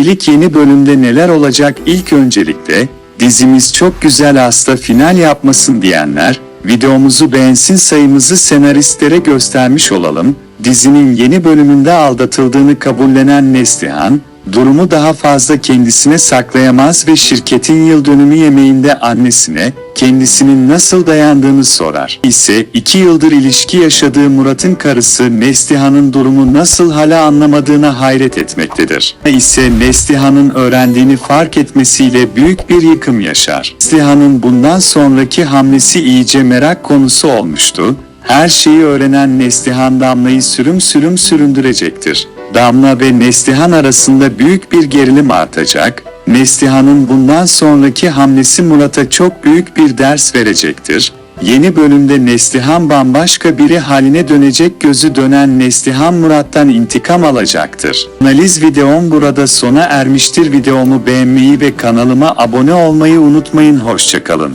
İlk yeni bölümde neler olacak ilk öncelikle, dizimiz çok güzel hasta final yapmasın diyenler, videomuzu beğensin sayımızı senaristlere göstermiş olalım, dizinin yeni bölümünde aldatıldığını kabullenen Neslihan, durumu daha fazla kendisine saklayamaz ve şirketin yıl dönümü yemeğinde annesine, kendisinin nasıl dayandığını sorar. İse iki yıldır ilişki yaşadığı Murat'ın karısı Neslihan'ın durumu nasıl hala anlamadığına hayret etmektedir. İse Neslihan'ın öğrendiğini fark etmesiyle büyük bir yıkım yaşar. Neslihan'ın bundan sonraki hamlesi iyice merak konusu olmuştu. Her şeyi öğrenen Neslihan Damla'yı sürüm sürüm süründürecektir. Damla ve Neslihan arasında büyük bir gerilim artacak. Neslihan'ın bundan sonraki hamlesi Murat'a çok büyük bir ders verecektir. Yeni bölümde Neslihan bambaşka biri haline dönecek gözü dönen Neslihan Murat'tan intikam alacaktır. Analiz videom burada sona ermiştir. Videomu beğenmeyi ve kanalıma abone olmayı unutmayın. Hoşçakalın.